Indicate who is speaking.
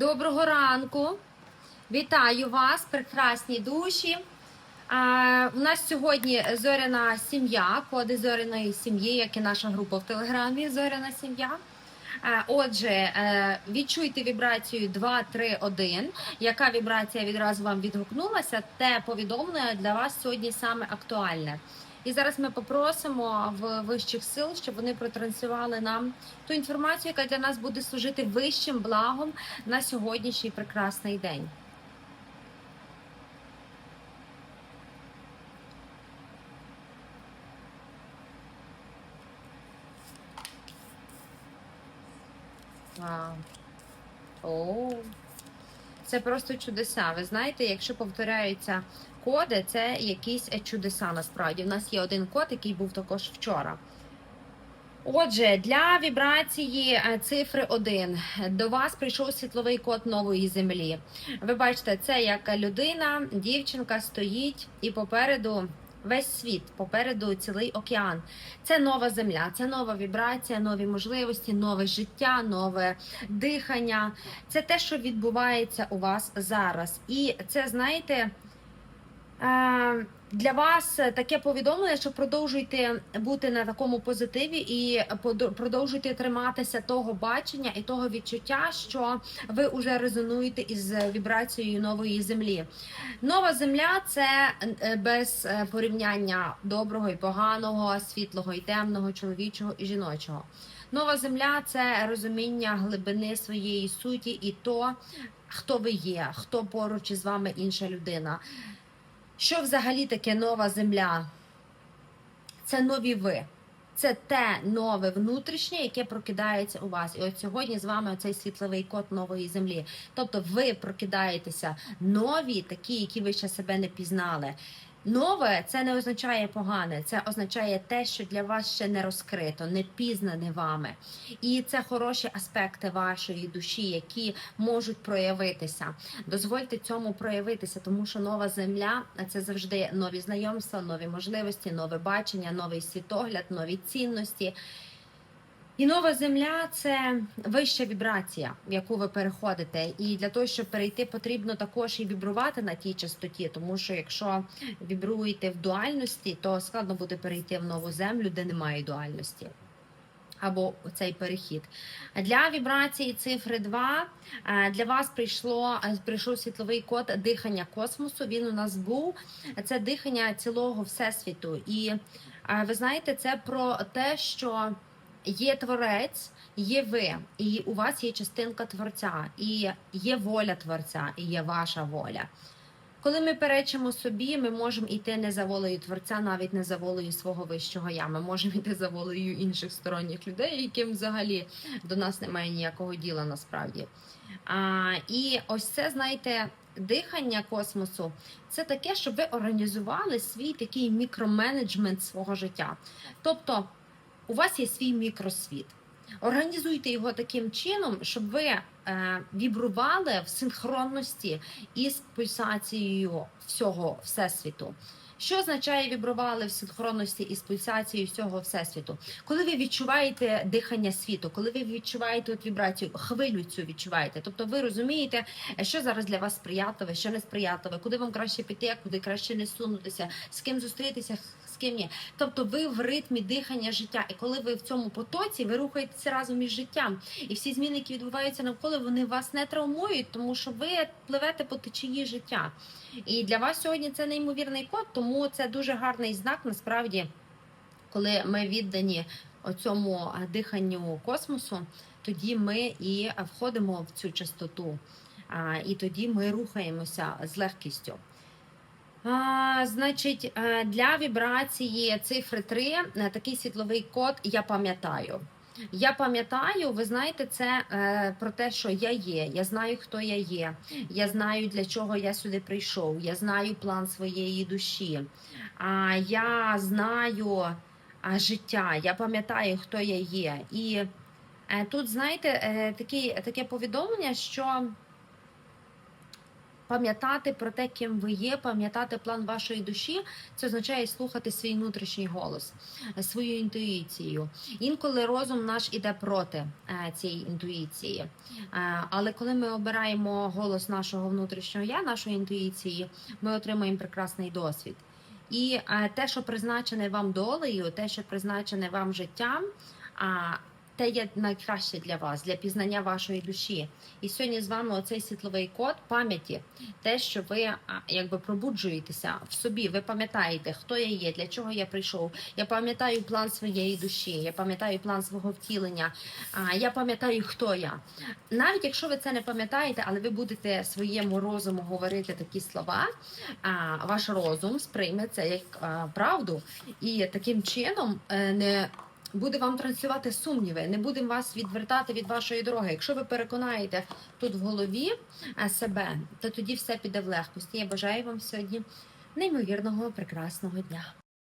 Speaker 1: Доброго ранку. Вітаю вас, прекрасні душі. У нас сьогодні зоряна сім'я, коди зоряної сім'ї, як і наша група в Телеграмі Зоряна сім'я. Отже, е, відчуйте вібрацію 2, 3, 1. Яка вібрація відразу вам відгукнулася, те повідомлення для вас сьогодні саме актуальне. І зараз ми попросимо в вищих сил, щоб вони протранслювали нам ту інформацію, яка для нас буде служити вищим благом на сьогоднішній прекрасний день. Вау. О, це просто чудеса. Ви знаєте, якщо повторяються коди, це якісь е, чудеса насправді. У нас є один код, який був також вчора. Отже, для вібрації е, цифри 1 до вас прийшов світловий код нової землі. Ви бачите, це як людина, дівчинка стоїть і попереду весь світ, попереду цілий океан. Це нова земля, це нова вібрація, нові можливості, нове життя, нове дихання. Це те, що відбувається у вас зараз. І це, знаєте. Е, Для вас таке повідомлення, що продовжуйте бути на такому позитиві і продовжуйте триматися того бачення і того відчуття, що ви вже резонуєте із вібрацією нової землі. Нова земля це е, без е, порівняння доброго і поганого, світлого і темного, чоловічого і жіночого. Нова земля це розуміння глибини своєї суті і то, хто ви є, хто поруч із вами інша людина. Що взагалі таке нова земля? Це нові ви. Це те нове внутрішнє, яке прокидається у вас. І от сьогодні з вами цей світловий код нової землі. Тобто ви прокидаєтеся нові, такі, які ви ще себе не пізнали. Нове це не означає погане, це означає те, що для вас ще не розкрито, не пізнане вами. І це хороші аспекти вашої душі, які можуть проявитися. Дозвольте цьому проявитися, тому що нова земля це завжди нові знайомства, нові можливості, нове бачення, новий світогляд, нові цінності. І нова земля це вища вібрація, в яку ви переходите. І для того, щоб перейти, потрібно також і вібрувати на тій частоті, тому що якщо вібруєте в дуальності, то складно буде перейти в нову землю, де немає дуальності. Або цей перехід для вібрації цифри 2 е, для вас прийшло е, прийшов світловий код дихання космосу. Він у нас був це дихання цілого всесвіту. І е, ви знаєте, це про те, що є творець, є ви, і у вас є частинка творця, і є воля творця, і є ваша воля. Коли ми перечимо собі, ми можемо йти не за волею творця, навіть не за волею свого вищого я. Ми можемо йти за волею інших сторонніх людей, яким взагалі до нас немає ніякого діла насправді. А, І ось це, знаєте, дихання космосу це таке, щоб ви організували свій такий мікроменеджмент свого життя. Тобто у вас є свій мікросвіт. Організуйте його таким чином, щоб ви е, вібрували в синхронності із пульсацією всього всесвіту. Що означає вібрували в синхронності із пульсацією всього всесвіту? Коли ви відчуваєте дихання світу, коли ви відчуваєте от вібрацію, хвилю цю відчуваєте, тобто ви розумієте, що зараз для вас сприятливе, що не сприятливе, куди вам краще піти, куди краще не сунутися, з ким зустрітися, з ким ні. Тобто ви в ритмі дихання життя, і коли ви в цьому потоці, ви рухаєтеся разом із життям. І всі зміни, які відбуваються навколо, вони вас не травмують, тому що ви пливете по течії життя. І для вас сьогодні це неймовірний код, тому це дуже гарний знак, насправді, коли ми віддані оцьому диханню космосу, тоді ми і входимо в цю частоту. І тоді ми рухаємося з легкістю. А, Значить, для вібрації цифри 3 е, такий світловий код я пам'ятаю. Я пам'ятаю, ви знаєте, це е, про те, що я є. Я знаю, хто я є. Я знаю, для чого я сюди прийшов. Я знаю план своєї душі. А я знаю а, життя. Я пам'ятаю, хто я є. І е, тут, знаєте, е, такі, таке повідомлення, що пам'ятати про те, ким ви є, пам'ятати план вашої душі, це означає слухати свій внутрішній голос, е, свою інтуїцію. Інколи розум наш іде проти е, цієї інтуїції. Е, Але коли ми обираємо голос нашого внутрішнього я, нашої інтуїції, ми отримуємо прекрасний досвід. І те, що призначене вам долею, те, що призначене вам життям, те є найкраще для вас, для пізнання вашої душі. І сьогодні з вами оцей світловий код пам'яті, те, що ви якби пробуджуєтеся в собі. Ви пам'ятаєте, хто я є, для чого я прийшов. Я пам'ятаю план своєї душі, я пам'ятаю план свого втілення. Я пам'ятаю, хто я. Навіть якщо ви це не пам'ятаєте, але ви будете своєму розуму говорити такі слова, ваш розум сприйме це як правду, і таким чином е, не буде вам транслювати сумніви, не буде вас відвертати від вашої дороги. Якщо ви переконаєте тут в голові е, себе, то тоді все піде в легкості. Я бажаю вам сьогодні неймовірного прекрасного дня.